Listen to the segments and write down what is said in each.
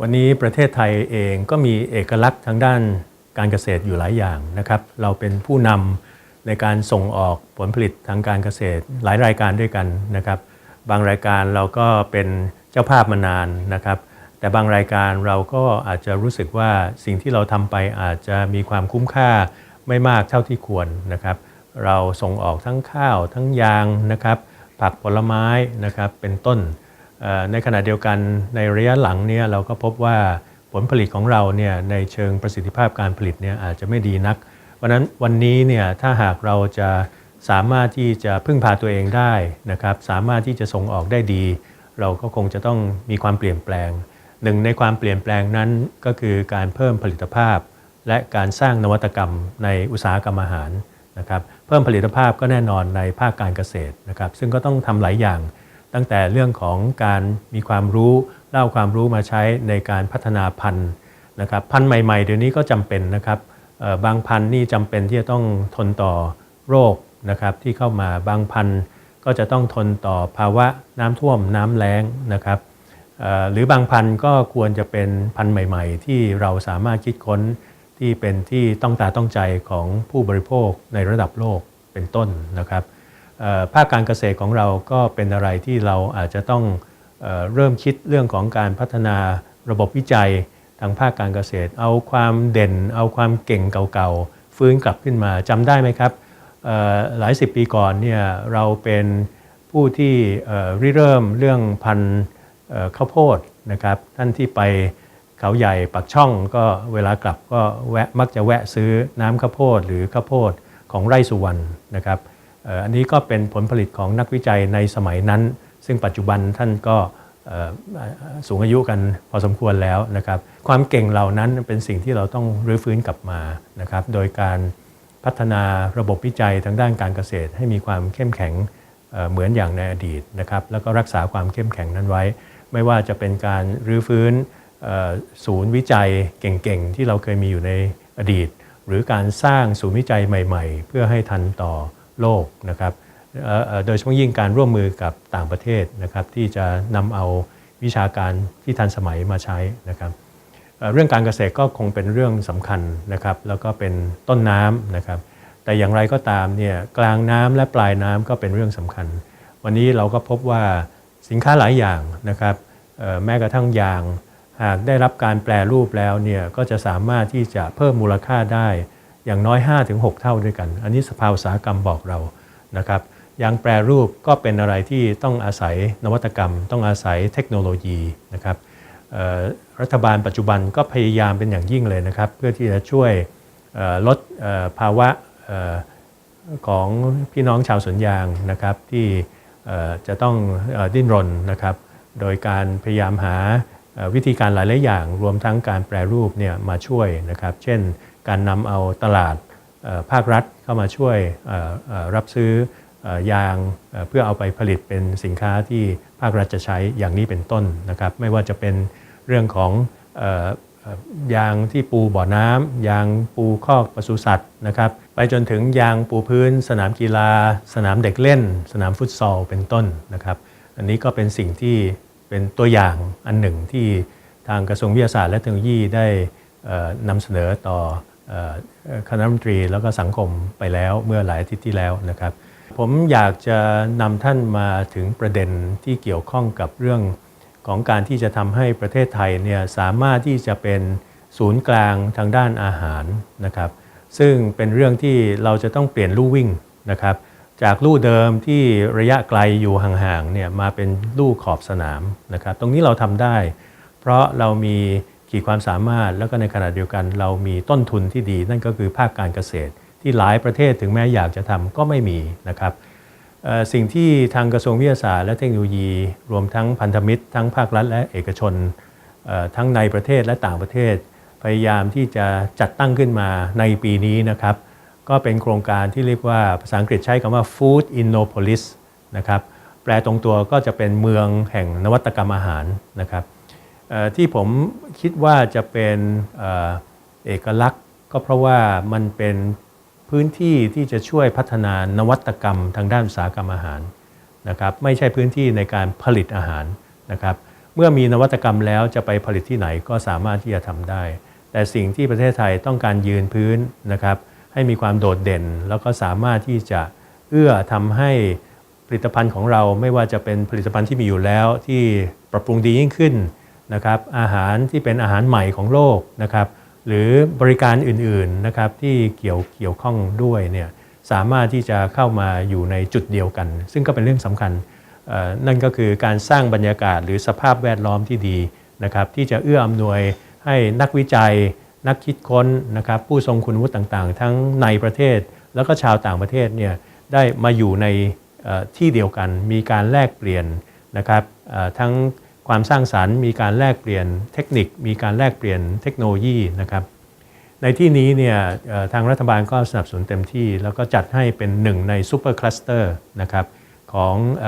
วันนี้ประเทศไทยเองก็มีเอกลักษณ์ทางด้านการเกษตรอยู่หลายอย่างนะครับ เราเป็นผู้นำในการส่งออกผลผลิตทางการเกษตรหลายรายการด้วยกันนะครับ บางรายการเราก็เป็นเจ้าภาพมานานนะครับ แต่บางรายการเราก็อาจจะรู้สึกว่าสิ่งที่เราทำไปอาจจะมีความคุ้มค่าไม่มากเท่าที่ควรนะครับ เราส่งออกทั้งข้าวทั้งยางนะครับ ผักผลไม้นะครับเป็นต้น ในขณะเดียวกันในระยะหลังเนี่ยเราก็พบว่าผลผลิตของเราเนี่ยในเชิงประสิทธิภาพการผลิตเนี่ยอาจจะไม่ดีนัก เพราะนั้นวันนี้เนี่ยถ้าหากเราจะสามารถที่จะพึ่งพาตัวเองได้นะครับสามารถที่จะส่งออกได้ดี เราก็คงจะต้องมีความเปลี่ยนแปลงหนึ่งในความเปลี่ยนแปลงนั้นก็คือการเพิ่มผลิตภาพ และการสร้างนวัตกรรมในอุตสาหกรรมอาหารนะครับเพิ่มผลิตภาพก็แน่นอนในภาคการเกษตรนะครับซึ่งก็ต้องทำหลายอย่าง ตั้งแต่เรื่องของการมีความรู้เล่าความรู้มาใช้ในการพัฒนาพันธุ์นะครับพันธุ์ใหม่ ๆ เดี๋ยวนี้ก็จำเป็นนะครับบางพันธุ์นี่จำเป็นที่จะต้องทนต่อโรคนะครับที่เข้ามาบางพันธุ์ก็จะต้องทนต่อภาวะน้ำท่วมน้ำแล้งนะครับหรือบางพันธุ์ก็ควรจะเป็นพันธุ์ใหม่ ๆ ที่เราสามารถคิดค้นที่เป็นที่ต้องตาต้องใจของผู้บริโภคในระดับโลกเป็นต้นนะครับ ภาคการเกษตรของเราก็เป็นอะไรที่เราอาจจะต้องเอเริ่มคิดเรื่องของการพัฒนาระบบวิจัยทางภาคการเกษตร เอาความเด่น เอาความเก่งเก่าๆ ฟื้นกลับขึ้นมาจำได้ไหมครับหลายสิบปีก่อนเนี่ยเราเป็นผู้ที่ริเริ่มเรื่องพันธุ์ข้าวโพดนะครับท่านที่ไปเขาใหญ่ปักช่องก็เวลากลับก็แวะมักจะแวะซื้อน้ำข้าวโพดหรือข้าวโพดของไร่สุวรรณนะครับ อันนี้ก็เป็นผลผลิตของนักวิจัยในสมัยนั้น ซึ่งปัจจุบันท่านก็สูงอายุกันพอสมควรแล้วนะครับ ความเก่งเหล่านั้นเป็นสิ่งที่เราต้องรื้อฟื้นกลับมานะครับ โดยการพัฒนาระบบวิจัยทางด้านการเกษตร ให้มีความเข้มแข็งเหมือนอย่างในอดีตนะครับ แล้วก็รักษาความเข้มแข็งนั้นไว้ ไม่ว่าจะเป็นการรื้อฟื้นศูนย์วิจัยเก่งๆ ที่เราเคยมีอยู่ในอดีต หรือการสร้างศูนย์วิจัยใหม่ ๆ เพื่อให้ทันต่อ โลกนะครับโดยเฉพาะยิ่งการร่วมมือกับต่างประเทศนะครับที่จะนำเอาวิชาการที่ทันสมัยมาใช้นะครับเรื่องการเกษตรก็คงเป็นเรื่องสำคัญนะครับแล้วก็เป็นต้นน้ำนะครับแต่อย่างไรก็ตามเนี่ยกลางน้ำและปลายน้ำก็เป็นเรื่องสำคัญ วันนี้เราก็พบว่าสินค้าหลายอย่างนะครับแม้กระทั่งยาง หากได้รับการแปลรูปแล้วเนี่ยก็จะสามารถที่จะเพิ่มมูลค่าได้ อย่างน้อย 5-6 เท่าด้วยกัน อันนี้สภาอุตสาหกรรมบอกเรานะครับยางแปรรูปก็เป็นอะไรที่ต้องอาศัยนวัตกรรม ต้องอาศัยเทคโนโลยีนะครับรัฐบาลปัจจุบันก็พยายามเป็นอย่างยิ่งเลยนะครับ เพื่อที่จะช่วยลดภาวะของพี่น้องชาวสวนยางนะครับที่จะต้องดิ้นรนนะครับ โดยการพยายามหาวิธีการหลายๆอย่าง รวมทั้งการแปรรูปเนี่ยมาช่วยนะครับ เช่น การนำเอาตลาดภาครัฐเข้ามาช่วยรับซื้อยางเพื่อเอาไปผลิตเป็นสินค้าที่ภาครัฐจะใช้อย่างนี้เป็นต้นนะครับ ไม่ว่าจะเป็นเรื่องของยางที่ปูบ่อน้ำยางปูคอกปศุสัตว์นะครับ ไปจนถึงยางปูพื้น สนามกีฬา สนามเด็กเล่น สนามฟุตซอลเป็นต้นนะครับ อันนี้ก็เป็นสิ่งที่เป็นตัวอย่างอันหนึ่งที่ทางกระทรวงวิทยาศาสตร์และเทคโนโลยีได้นำเสนอต่อ คณะรัฐมนตรีแล้วก็สังคมไปแล้วเมื่อหลายอาทิตย์ที่แล้วนะครับ ผมอยากจะนำท่านมาถึงประเด็นที่เกี่ยวข้องกับเรื่องของการที่จะทำให้ประเทศไทยเนี่ยสามารถที่จะเป็นศูนย์กลางทางด้านอาหารนะครับ ซึ่งเป็นเรื่องที่เราจะต้องเปลี่ยนลู่วิ่งนะครับ จากลู่เดิมที่ระยะไกลอยู่ห่างๆเนี่ยมาเป็นลู่ขอบสนามนะครับ ตรงนี้เราทำได้ เพราะเรามี ขีดความสามารถแล้วก็ในขณะเดียวกัน เรามีต้นทุนที่ดี นั่นก็คือภาคการเกษตร ที่หลายประเทศถึงแม้อยากจะทำก็ไม่มีนะครับสิ่งที่ทางกระทรวงวิทยาศาสตร์และเทคโนโลยี รวมทั้งพันธมิตร ทั้งภาครัฐและเอกชน ทั้งในประเทศและต่างประเทศ พยายามที่จะจัดตั้งขึ้นมาในปีนี้นะครับ ก็เป็นโครงการที่เรียกว่าภาษาอังกฤษใช้คำว่า Food Innopolis นะครับแปลตรงตัวก็จะเป็นเมืองแห่งนวัตกรรมอาหารนะครับ ที่ผมคิดว่าจะเป็นเอกลักษณ์ ก็เพราะว่ามันเป็นพื้นที่ที่จะช่วยพัฒนานวัตกรรมทางด้านอุตสาหกรรมอาหารนะครับไม่ใช่พื้นที่ในการผลิตอาหารนะครับเมื่อมีนวัตกรรมแล้วจะไปผลิตที่ไหนก็สามารถที่จะทำได้ แต่สิ่งที่ประเทศไทยต้องการยืนพื้นนะครับให้มีความโดดเด่น แล้วก็สามารถที่จะเอื้อทำให้ผลิตภัณฑ์ของเราไม่ว่าจะเป็นผลิตภัณฑ์ที่มีอยู่แล้วที่ปรับปรุงดียิ่งขึ้น นะครับอาหารที่เป็นอาหารใหม่ของโลกนะครับหรือบริการอื่นๆนะครับที่เกี่ยวเกี่ยวข้องด้วยเนี่ยสามารถที่จะเข้ามาอยู่ในจุดเดียวกัน ซึ่งก็เป็นเรื่องสำคัญนั่นก็คือการสร้างบรรยากาศหรือสภาพแวดล้อมที่ดีนะครับที่จะเอื้ออำนวยให้นักวิจัย นักคิดค้นนะครับผู้ทรงคุณวุฒิต่างๆ ทั้งในประเทศ แล้วก็ชาวต่างประเทศเนี่ยได้มาอยู่ในที่เดียวกัน มีการแลกเปลี่ยนนะครับทั้ง ความสร้างสารรค์ มีการแลกเปลี่ยนเทคนิค มีการแลกเปลี่ยนเทคโนโลยีนะครับในที่นี้เนี่ยทางรัฐบาลก็สนับสนุนเต็มที่ แล้วก็จัดให้เป็นหนึ่งในซูเปอร์คลัสเตอร์นะครับของอ,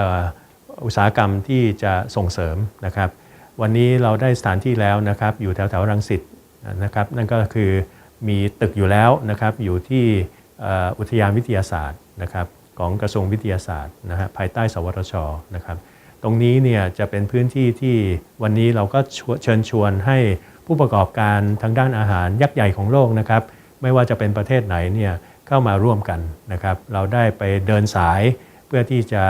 อุตสาหกรรมที่จะส่งเสริมนะครับวันนี้เราได้สถานที่แล้วนะครับอยู่แถวแถวรังสิตนะครับนั่นก็คือมีตึกอยู่แล้วนะครับอยู่ที่ออุทยานวิทยาศาสตร์นะครับของกระทรวงวิทยาศาสตร์นะฮะภายใต้สวทชนะครับ ตรงนี้เนี่ยจะเป็นพื้นที่ที่วันนี้เราก็เชิญชวนให้ผู้ประกอบการทางด้านอาหารยักษ์ใหญ่ของโลกนะครับ ไม่ว่าจะเป็นประเทศไหนเนี่ยเข้ามาร่วมกันนะครับ เราได้ไปเดินสายเพื่อที่จะ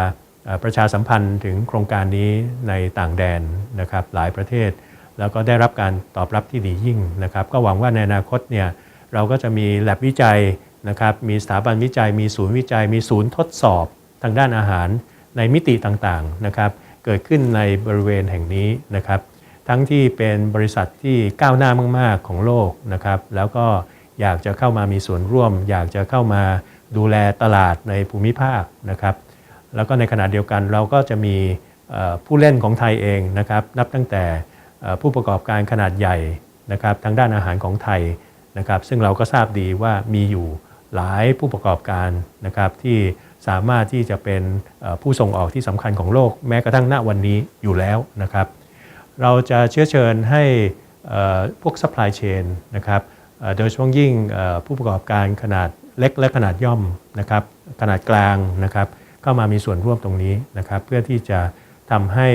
ประชาสัมพันธ์ถึงโครงการนี้ในต่างแดนนะครับหลายประเทศ แล้วก็ได้รับการตอบรับที่ดียิ่งนะครับ ก็หวังว่าในอนาคตเนี่ยเราก็จะมีแลบวิจัยนะครับ มีสถาบันวิจัย มีศูนย์วิจัย มีศูนย์ทดสอบทางด้านอาหาร ในมิติต่างๆนะครับเกิดขึ้นในบริเวณแห่งนี้นะครับทั้งที่เป็นบริษัทที่ก้าวหน้ามากๆของโลกนะครับแล้วก็อยากจะเข้ามามีส่วนร่วม อยากจะเข้ามาดูแลตลาดในภูมิภาคนะครับแล้วก็ในขณะเดียวกันเราก็จะมีผู้เล่นของไทยเองนะครับนับตั้งแต่ผู้ประกอบการขนาดใหญ่นะครับทางด้านอาหารของไทยนะครับซึ่งเราก็ทราบดีว่ามีอยู่หลายผู้ประกอบการนะครับที่ สามารถที่จะเป็นผู้ส่งออกที่สำคัญของโลกแม้กระทั่งณวันนี้อยู่แล้วนะครับ เราจะเชื้อเชิญให้พวก supply chain นะครับโดยเฉพาะยิ่งผู้ประกอบการขนาดเล็กและขนาดย่อมนะครับขนาดกลางนะครับเข้ามามีส่วนร่วมตรงนี้นะครับเพื่อที่จะทำให้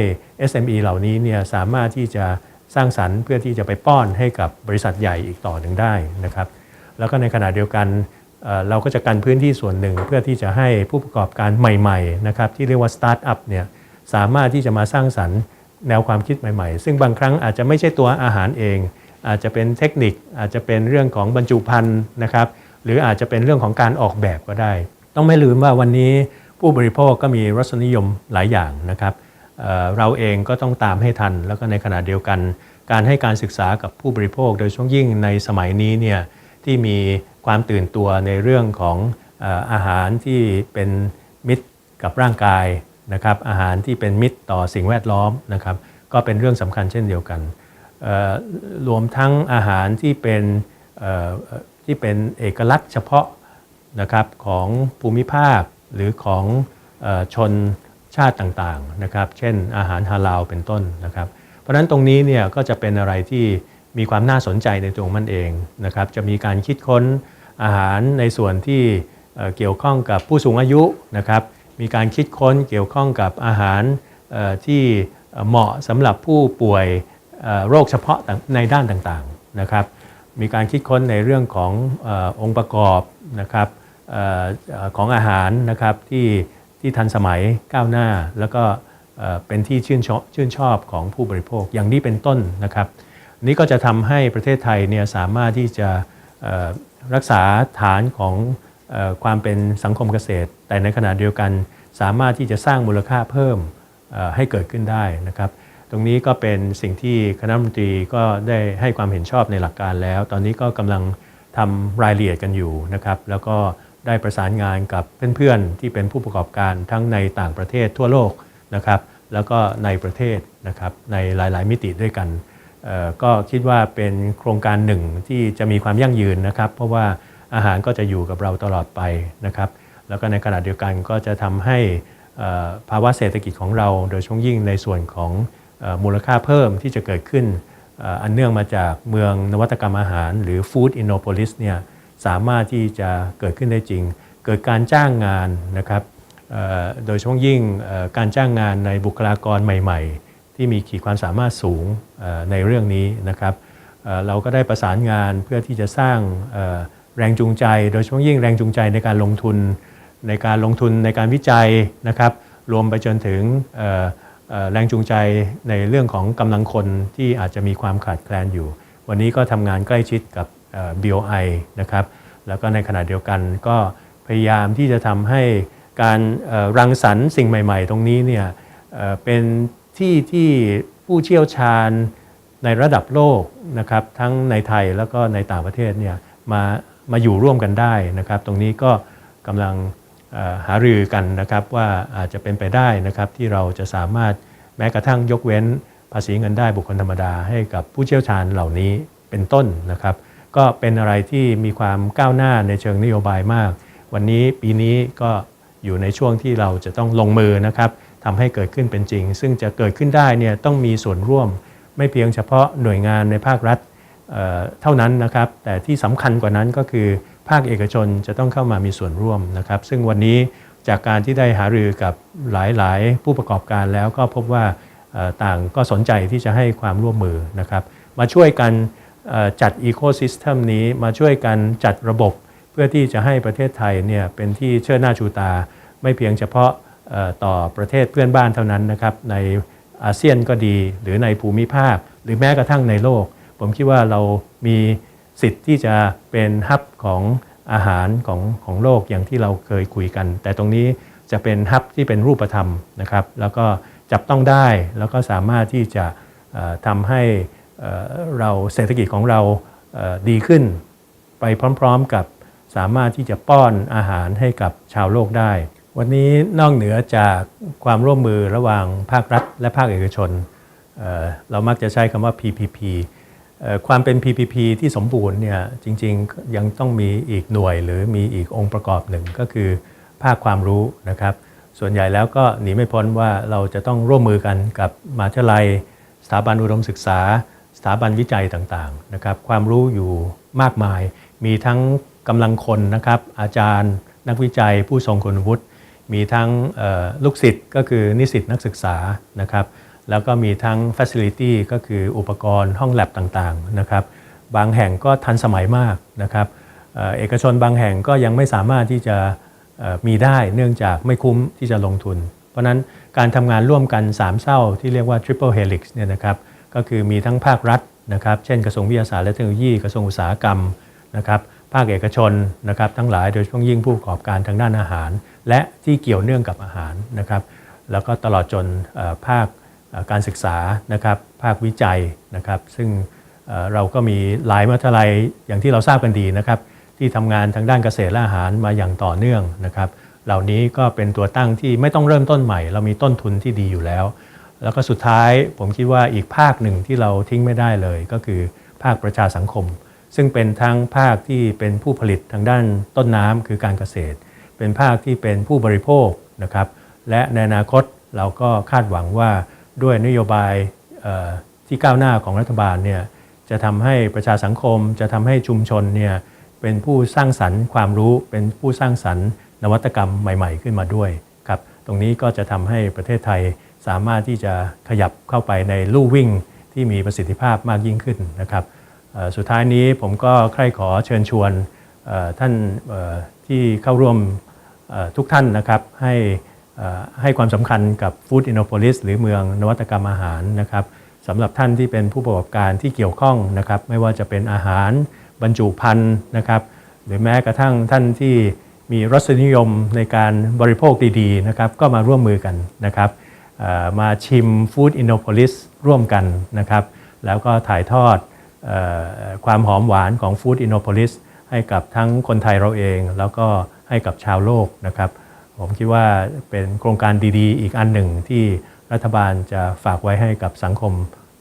SME เหล่านี้เนี่ยสามารถที่จะสร้างสรรค์เพื่อที่จะไปป้อนให้กับบริษัทใหญ่อีกต่อหนึ่งได้นะครับ แล้วก็ในขณะเดียวกัน เราก็จะกันพื้นที่ส่วนหนึ่ง เพื่อที่จะให้ผู้ประกอบการใหม่ๆนะครับที่เรียกว่าสตาร์ทอัพเนี่ยสามารถที่จะมาสร้างสรรค์แนวความคิดใหม่ๆ ซึ่งบางครั้งอาจจะไม่ใช่ตัวอาหารเอง อาจจะเป็นเทคนิค อาจจะเป็นเรื่องของบรรจุภัณฑ์นะครับหรืออาจจะเป็นเรื่องของการออกแบบก็ได้ ต้องไม่ลืมว่าวันนี้ผู้บริโภคก็มีรสนิยมหลายอย่างนะครับเเราเองก็ต้องตามให้ทัน แล้วก็ในขณะเดียวกัน การให้การศึกษากับผู้บริโภค โดยเฉพาะยิ่งในสมัยนี้เนี่ยที่มี ความตื่นตัวในเรื่องของอาหารที่เป็นมิตรกับร่างกายนะครับ อาหารที่เป็นมิตรต่อสิ่งแวดล้อมนะครับ ก็เป็นเรื่องสำคัญเช่นเดียวกัน รวมทั้งอาหารที่เป็นที่เป็นเอกลักษณ์เฉพาะนะครับของภูมิภาคหรือของอชนชาติต่างๆนะครับ เช่นอาหารฮาลาลเป็นต้นนะครับ เพราะฉะนั้นตรงนี้เนี่ยก็จะเป็นอะไรที่ มีความน่าสนใจในตัวมันเองนะครับจะมีการคิดค้นอาหารในส่วนที่เกี่ยวข้องกับผู้สูงอายุนะครับมีการคิดค้นเกี่ยวข้องกับอาหารที่เหมาะสำหรับผู้ป่วยโรคเฉพาะในด้านต่างๆนะครับมีการคิดค้นในเรื่องของอองค์ประกอบนะครับออของอาหารนะครับที่ที่ทันสมัยก้าวหน้า แล้วก็เอ่อเป็นที่ชื่นชอบชื่นชอบของผู้บริโภคอย่างนี้เป็นต้นนะครับ นี่ก็จะทำให้ประเทศไทยเนี่ยสามารถที่จะรักษาฐานของอความเป็นสังคมเกษตร แต่ในขณะเดียวกันสามารถที่จะสร้างมูลค่าเพิ่มให้เกิดขึ้นได้นะครับ ตรงนี้ก็เป็นสิ่งที่คณะมนตรีก็ได้ให้ความเห็นชอบในหลักการแล้ว ตอนนี้ก็กำลังทำรายละเอียดกันอยู่นะครับ แล้วก็ได้ประสานงานกับเพื่อนๆ ที่เป็นผู้ประกอบการทั้งในต่างประเทศทั่วโลกนะครับ แล้วก็ในประเทศนะครับในหลายๆ มิติด้วยกัน ก็คิดว่าเป็นโครงการหนึ่งที่จะมีความยั่งยืนนะครับ เพราะว่าอาหารก็จะอยู่กับเราตลอดไปนะครับ แล้วก็ในขณะเดียวกันก็จะทำให้ภาวะเศรษฐกิจของเรา โดยเฉพาะยิ่งในส่วนของออมูลค่าเพิ่มที่จะเกิดขึ้นอ,อันเนื่องมาจากเมืองนวัตกรรมอาหาร หรือ Food Innopolis เนี่ยสามารถที่จะเกิดขึ้นได้จริง เกิดการจ้างงานนะครับโดยเฉพาะยิ่งการจ้างงานในบุคลากรใหม่ ๆ ที่มีขีดความสามารถสูงในเรื่องนี้นะครับเราก็ได้ประสานงานเพื่อที่จะสร้างแรงจูงใจ โดยเฉพาะยิ่งแรงจูงใจในการลงทุน ในการลงทุนในการวิจัยนะครับ รวมไปจนถึงแรงจูงใจในเรื่องของกำลังคนที่อาจจะมีความขาดแคลนอยู่ วันนี้ก็ทำงานใกล้ชิดกับ BOI นะครับ แล้วก็ในขณะเดียวกันก็พยายามที่จะทำให้การรังสรรค์สิ่งใหม่ ๆ ตรงนี้เนี่ยเป็น ที่ที่ผู้เชี่ยวชาญในระดับโลกนะครับทั้งในไทยแล้วก็ในต่างประเทศเนี่ยมามาอยู่ร่วมกันได้นะครับ ตรงนี้ก็กำลังหารือกันนะครับว่าอาจจะเป็นไปได้นะครับที่เราจะสามารถแม้กระทั่งยกเว้นภาษีเงินได้บุคคลธรรมดาให้กับผู้เชี่ยวชาญเหล่านี้เป็นต้นนะครับ ก็เป็นอะไรที่มีความก้าวหน้าในเชิงนโยบายมาก วันนี้ปีนี้ก็อยู่ในช่วงที่เราจะต้องลงมือนะครับ ทำให้เกิดขึ้นเป็นจริง ซึ่งจะเกิดขึ้นได้เนี่ยต้องมีส่วนร่วมไม่เพียงเฉพาะหน่วยงานในภาครัฐเอ่อเท่านั้นนะครับ แต่ที่สำคัญกว่านั้นก็คือภาคเอกชนจะต้องเข้ามามีส่วนร่วมนะครับ ซึ่งวันนี้จากการที่ได้หารือกับหลายๆ ผู้ประกอบการแล้วก็พบว่าต่างก็สนใจที่จะให้ความร่วมมือนะครับ มาช่วยกันจัดอีโคซิสเต็มนี้มาช่วยกันจัดระบบ เพื่อที่จะให้ประเทศไทยเนี่ยเป็นที่เชิดหน้าชูตา ไม่เพียงเฉพาะ ต่อประเทศเพื่อนบ้านเท่านั้นนะครับในอาเซียนก็ดีหรือในภูมิภาค หรือแม้กระทั่งในโลก ผมคิดว่าเรามีสิทธิ์ที่จะเป็นฮับของอาหารของของโลกอย่างที่เราเคยคุยกัน แต่ตรงนี้จะเป็นฮับที่เป็นรูปธรรมนะครับแล้วก็จับต้องได้แล้วก็สามารถที่จะทำให้เราเศรษฐกิจของเราดีขึ้น ไปพร้อมๆกับสามารถที่จะป้อนอาหารให้กับชาวโลกได้ วันนี้นอกเหนือจากความร่วมมือระหว่างภาครัฐ และภาคเอกชนเเรามักจะใช้คำว่า PPP ความเป็น PPP ที่สมบูรณ์เนี่ยจริงๆ ยังต้องมีอีกหน่วยหรือมีอีกองค์ประกอบหนึ่งก็คือภาคความรู้นะครับ ส่วนใหญ่แล้วก็หนีไม่พ้นว่าเราจะต้องร่วมมือกันกับมหาวิทยาลัย สถาบันอุดมศึกษา สถาบันวิจัยต่างๆนะครับ ความรู้อยู่มากมาย มีทั้งกำลังคนนะครับอาจารย์ นักวิจัยผู้ทรงคุณวุฒิ มีทั้งลูกศิษย์ก็คือนิสิตนักศึกษานะครับแล้วก็มีทั้ง Facility ก็คืออุปกรณ์ห้องแลบต่างๆนะครับบางแห่งก็ทันสมัยมากนะครับเอกชนบางแห่งก็ยังไม่สามารถที่จะมีได้เนื่องจากไม่คุ้มที่จะลงทุน เพราะฉะนั้นการทำงานร่วมกัน 3เศร้าที่เรียกว่า Triple Helix เนี่ยนะครับก็คือมีทั้งภาครัฐนะครับเช่นกระทรวงวิทยาศาสตร์และเทคโนโลยีกระทรวงอุตสาหกรรมนะครับ ภาคเอกชนนะครับทั้งหลายโดยเฉพาะยิ่งผู้ประกอบการทางด้านอาหาร และที่เกี่ยวเนื่องกับอาหารนะครับ แล้วก็ตลอดจนภาคการศึกษานะครับ ภาควิจัยนะครับ ซึ่งเราก็มีหลายมหาวิทยาลัยอย่างที่เราทราบกันดีนะครับ ที่ทำงานทางด้านเกษตรและอาหารมาอย่างต่อเนื่องนะครับ เหล่านี้ก็เป็นตัวตั้งที่ไม่ต้องเริ่มต้นใหม่ เรามีต้นทุนที่ดีอยู่แล้ว แล้วก็สุดท้ายผมคิดว่าอีกภาคหนึ่งที่เราทิ้งไม่ได้เลยก็คือภาคประชาสังคม ซึ่งเป็นทั้งภาคที่เป็นผู้ผลิตทางด้านต้นน้ำคือการเกษตร เป็นภาคที่เป็นผู้บริโภคนะครับ และในอนาคตเราก็คาดหวังว่าด้วยนโยบายที่ก้าวหน้าของรัฐบาลเนี่ยจะทำให้ประชาสังคม จะทำให้ชุมชนเนี่ยเป็นผู้สร้างสรรค์ความรู้ เป็นผู้สร้างสรรค์นวัตกรรมใหม่ ๆ ขึ้นมาด้วยครับ ตรงนี้ก็จะทำให้ประเทศไทยสามารถที่จะขยับเข้าไปในลู่วิ่งที่มีประสิทธิภาพมากยิ่งขึ้นนะครับ สุดท้ายนี้ผมก็ใคร่ขอเชิญชวนท่านที่เข้าร่วมทุกท่านนะครับให้ให้ความสำคัญกับ Food Innopolis หรือเมืองนวัตกรรมอาหารนะครับสำหรับท่านที่เป็นผู้ประกอบการที่เกี่ยวข้องนะครับ ไม่ว่าจะเป็นอาหารบรรจุภัณฑ์นะครับ หรือแม้กระทั่งท่านที่มีรสนิยมในการบริโภคดีๆนะครับ ก็มาร่วมมือกันนะครับมาชิม Food Innopolis ร่วมกันนะครับ แล้วก็ถ่ายทอด ความหอมหวานของฟู้ดอินโนโพลิสให้กับทั้งคนไทยเราเอง แล้วก็ให้กับชาวโลกนะครับ ผมคิดว่าเป็นโครงการดีๆ อีกอันหนึ่งที่รัฐบาลจะฝากไว้ให้กับสังคม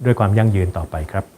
ด้วยความยั่งยืนต่อไปครับ